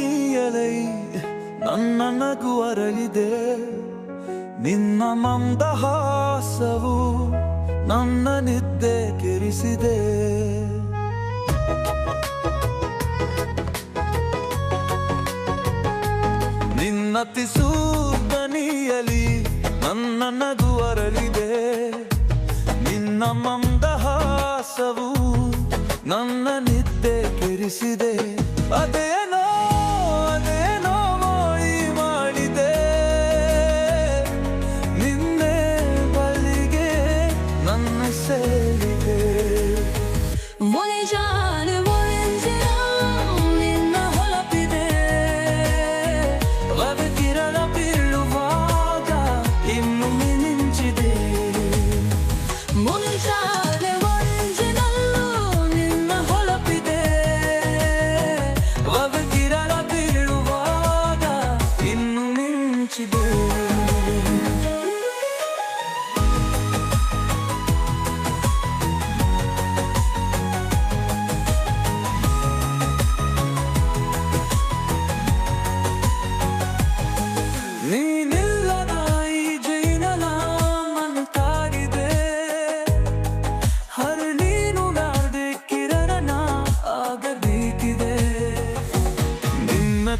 ದನಿಯಲೈ ನನ್ನ ನಗು ಅರಳಿದೆ. ನಿನ್ನ ಮಂದಹಾಸವು ನನ್ನ ನಿದ್ದೆ ಕೆರಿಸಿದೆ. ನಿನ್ನ ತಿಸು ನನ್ನ ನಗು ಅರಳಿದೆ. ನಿನ್ನ ಮಂದಹಾಸವು ನನ್ನ ನಿದ್ದೆ ಕೆರಿಸಿದೆ. ಅದೇನೋ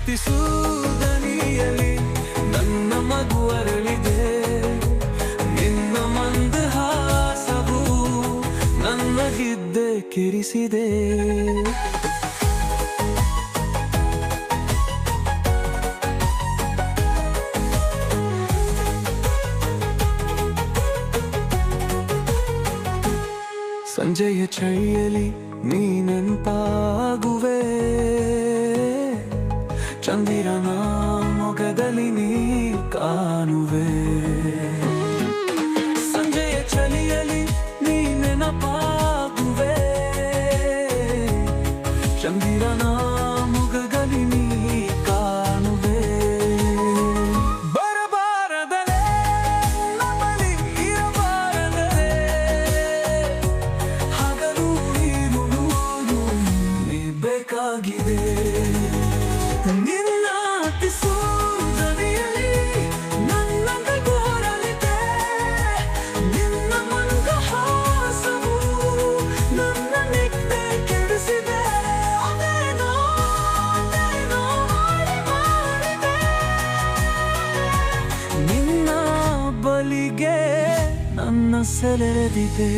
ನಿನ್ನ ತಿಸೂದನಿಯಲಿ ನನ್ನ ಮಗು ಅರಳಿದೆ. ನಿನ್ನ ಗಿದ್ದೆ ಕಿರಿಸಿದೆ. ಸಂಜೆಯ ಚಳಿಯಲಿ ನೀನೆಂಪಾಗುವೆ ಕಾಣುವೆ. ಸಂಜೆಯ ಚಳಿಯಲಿ ನೀ ನೆನಪಾಗುವೆ ಚಂದಿರನ ಮುಗಗಲಿ ನೀ ಕಾಣುವೆ. ಬರಬಾರದಲೇ, ನಮ್ಮಲ್ಲಿ ಇರಬಾರದಲೇ. ಹಗಲು ನೀರು ನೀ ನಿನ್ನ ಬಲಿಗೆ ನನ್ನ ಸೆಳೆದಿದೆ